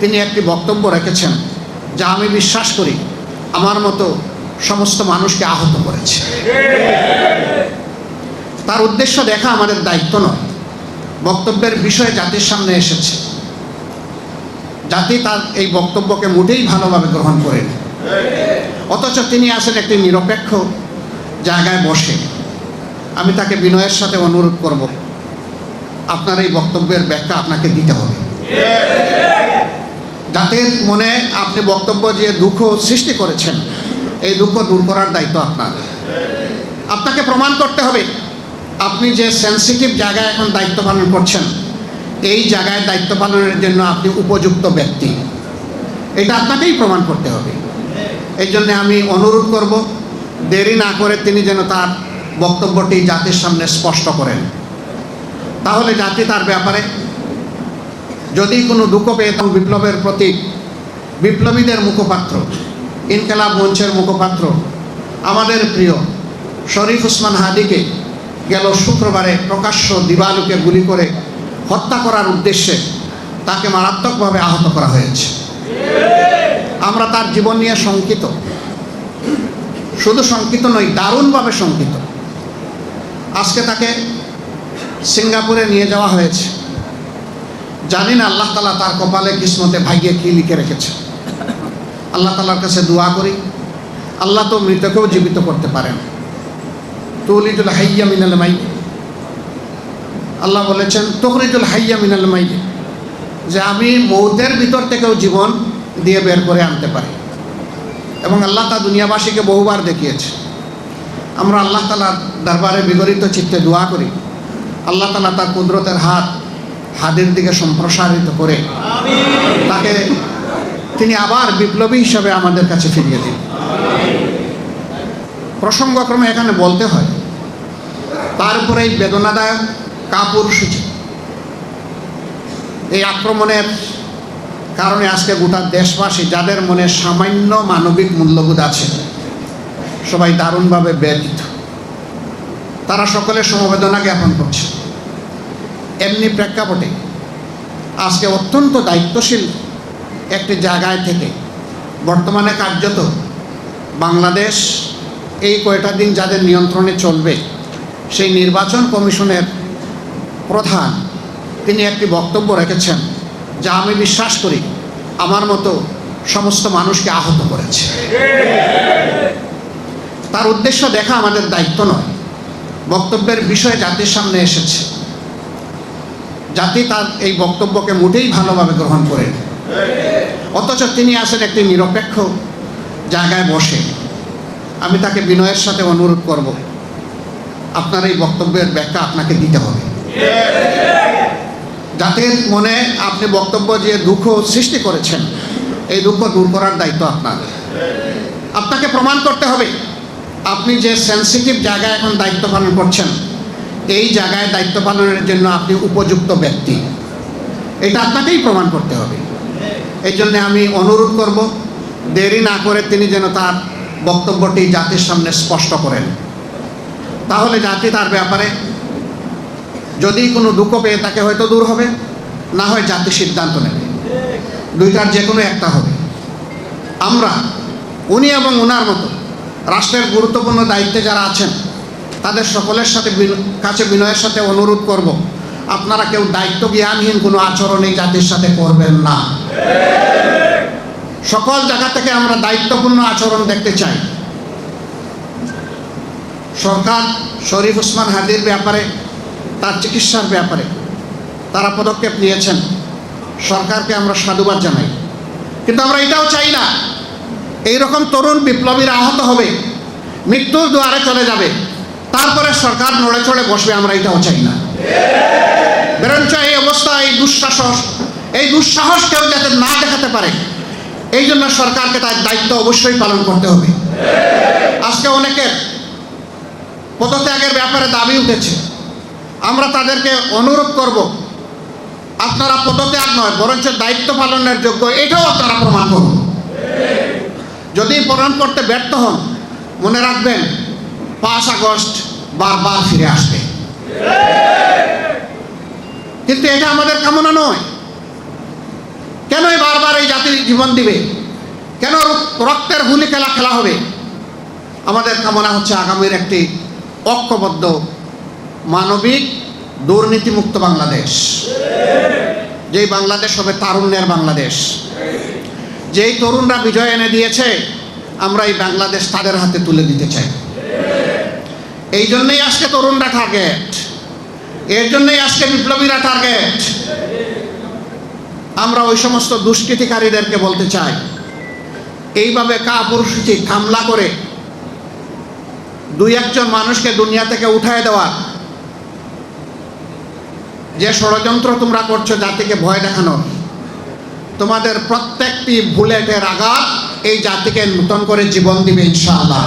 তিনি একটি বক্তব্য রেখেছেন যা আমি বিশ্বাস করি আমার মতো সমস্ত মানুষকে আহত করেছে। তার উদ্দেশ্য দেখা আমাদের দায়িত্ব নয়, বক্তব্যের বিষয়ে জাতির সামনে এসেছে। জাতি তার এই বক্তব্যকে মোটেই ভালোভাবে গ্রহণ করেনি। অথচ তিনি আসেন একটি নিরপেক্ষ জায়গায় বসে। আমি তাকে বিনয়ের সাথে অনুরোধ করব, আপনার এই বক্তব্যের ব্যাখ্যা আপনাকে দিতে হবে। জাতির মনে আপনি বক্তব্য যে দুঃখ সৃষ্টি করেছেন। এই দুঃখ দূর করার দায়িত্ব আপনার। আপনাকে প্রমাণ করতে হবে, আপনি যে সেন্সিটিভ জায়গায় এখন দায়িত্ব পালন করছেন, এই জায়গায় দায়িত্ব পালনের জন্য আপনি উপযুক্ত ব্যক্তি। এটা আপনাকেই প্রমাণ করতে হবে। এই জন্য আমি অনুরোধ করব, দেরি না করে তিনি যেন তার বক্তব্যটি জাতির সামনে স্পষ্ট করেন। তাহলে জাতি তার ব্যাপারে যদি কোনো দুঃখ তখন বিপ্লবের প্রতীক, বিপ্লবীদের মুখপাত্র, ইনকেলাব মঞ্চের মুখপাত্র। আমাদের প্রিয় শরীফ উসমান হাদিকে গেল শুক্রবারে প্রকাশ্য দিবালুকে গুলি করে হত্যা করার উদ্দেশ্যে তাকে মারাত্মকভাবে আহত করা হয়েছে। আমরা তার জীবন নিয়ে শঙ্কিত। শুধু শঙ্কিত নই, দারুণভাবে শঙ্কিত। আজকে তাকে সিঙ্গাপুরে নিয়ে যাওয়া হয়েছে। জানি না আল্লাহ তালা তার কপালে কিসমতে ভাইয়ে কি লিখে রেখেছে। আল্লাহ তালার কাছে দোয়া করি। আল্লাহ তো মৃতকেও জীবিত করতে পারেন তুলিজুল হাইয়া মিনাল মাই আল্লাহ বলেছেন তখরিজুল হাইয়া মিনাল মাই যে আমি মৌতের ভিতর থেকেও জীবন দিয়ে বের করে আনতে পারি। এবং আল্লাহ তা দুনিয়াবাসীকে বহুবার দেখিয়েছে। আমরা আল্লাহ তালার দরবারে বিগলিত চিত্তে দোয়া করি। আল্লাহ তালা তার কুদরতের হাত হাতের দিকে সম্প্রসারিত করে তাকে তিনি আবার বিপ্লবী হিসাবে আমাদের কাছে ফিরিয়ে দিন। প্রসঙ্গক্রমে এখানে বলতে হয়, তার উপরে এই বেদনাদায়ক কাপুরুষিত এই আক্রমণের কারণে আজকে গোটা দেশবাসী যাদের মনে সামান্য মানবিক মূল্যবোধ আছে, সবাই দারুণভাবে ব্যতীত তারা সকলে সমবেদনা জ্ঞাপন করছে। এমনি প্রেক্ষাপটে। আজকে অত্যন্ত দায়িত্বশীল একটি জায়গায় থেকে বর্তমানে কার্যত বাংলাদেশ এই কয়টা দিন যাদের নিয়ন্ত্রণে চলবে, সেই নির্বাচন কমিশনের প্রধান তিনি একটি বক্তব্য রেখেছেন যা আমি বিশ্বাস করি আমার মতো সমস্ত মানুষকে আহত করেছে। তার উদ্দেশ্য দেখা আমাদের দায়িত্ব নয়, বক্তব্যের বিষয় জাতির সামনে এসেছে। জাতি তার এই বক্তব্যকে মোটেই ভালোভাবে গ্রহণ করেন অথচ তিনি আসেন একটি নিরপেক্ষ জায়গায় বসে। আমি তাকে বিনয়ের সাথে অনুরোধ করব, আপনার এই বক্তব্যের ব্যাখ্যা আপনাকে দিতে হবে। জাতির মনে আপনি বক্তব্য যে দুঃখ সৃষ্টি করেছেন, এই দুঃখ দূর করার দায়িত্ব আপনার। আপনাকে প্রমাণ করতে হবে, আপনি যে সেন্সিটিভ জায়গায় এখন দায়িত্ব পালন করছেন এই জায়গায় দায়িত্ব পালনের জন্য আপনি উপযুক্ত ব্যক্তি। এটা আপনাকেই প্রমাণ করতে হবে। এই জন্যে আমি অনুরোধ করব, দেরি না করে তিনি যেন তার বক্তব্যটি জাতির সামনে স্পষ্ট করেন। তাহলে জাতি তার ব্যাপারে যদি কোনো দুঃখ পেয়ে তাকে হয়তো দূর হবে, না হয় জাতি সিদ্ধান্ত নেবে। দুইটার যে কোনো একটা হবে। আমরা, উনি এবং ওনার মতো, রাষ্ট্রের গুরুত্বপূর্ণ দায়িত্বে যারা আছেন তাদের সকলের সাথে কাছে বিনয়ের সাথে অনুরোধ করব। আপনারা কেউ দায়িত্ব জ্ঞানহীন কোনো আচরণ এই জাতির সাথে করবেন না। সকল জায়গা থেকে আমরা দায়িত্বপূর্ণ আচরণ দেখতে চাই। সরকার শরীফ উসমান হাদির ব্যাপারে, তার চিকিৎসার ব্যাপারে তারা পদক্ষেপ নিয়েছেন। সরকারকে আমরা সাধুবাদ জানাই। কিন্তু আমরা এটাও চাই না, এইরকম তরুণ বিপ্লবীরা আহত হবে, মৃত্যুর দুয়ারে চলে যাবে। তারপরে সরকার নড়ে চড়ে বসবে, আমরা এটাও চাই না। বরঞ্চ এই অবস্থা, এই দুঃসাহস এই দুঃসাহস কেউ যাতে না দেখাতে পারে, এই জন্য সরকারকে তার দায়িত্ব অবশ্যই পালন করতে হবে। আজকে অনেকের পদত্যাগের ব্যাপারে দাবি উঠেছে। আমরা তাদেরকে অনুরোধ করব, আপনারা পদত্যাগ নয়, বরঞ্চ দায়িত্ব পালনের যোগ্য, এটাও আপনারা প্রমাণ করুন। যদি প্রমাণ করতে ব্যর্থ হন, মনে রাখবেন পাঁচ আগস্ট বারবার ফিরে আসবে। কিন্তু এটা আমাদের কামনা নয়। কেনই বারবার এই জাতির জীবন দিবে? কেন রক্তের হুলি খেলা খেলা হবে? আমাদের কামনা হচ্ছে আগামীর একটি ঐক্যবদ্ধ, মানবিক, দুর্নীতিমুক্ত বাংলাদেশ। যেই বাংলাদেশ হবে তারুণ্যের বাংলাদেশ। যেই তরুণরা বিজয় এনে দিয়েছে, আমরা এই বাংলাদেশ তাদের হাতে তুলে দিতে চাই। এই জন্যই আজকে তরুণরা টার্গেট এর জন্যই আজকে বিপ্লবীরা টার্গেট আমরা ওই সমস্ত দুষ্কৃতিকারীদেরকে বলতে চাই, এইভাবে কাপুরুষিক হামলা করে দুই একজন মানুষকে দুনিয়া থেকে উঠায় দেওয়া। যে ষড়যন্ত্র তোমরা করছ জাতিকে ভয় দেখানোর তোমাদের প্রত্যেকটি বুলেটের আঘাত এই জাতিকে নূতন করে জীবন দিবে, ইনশাআল্লাহ।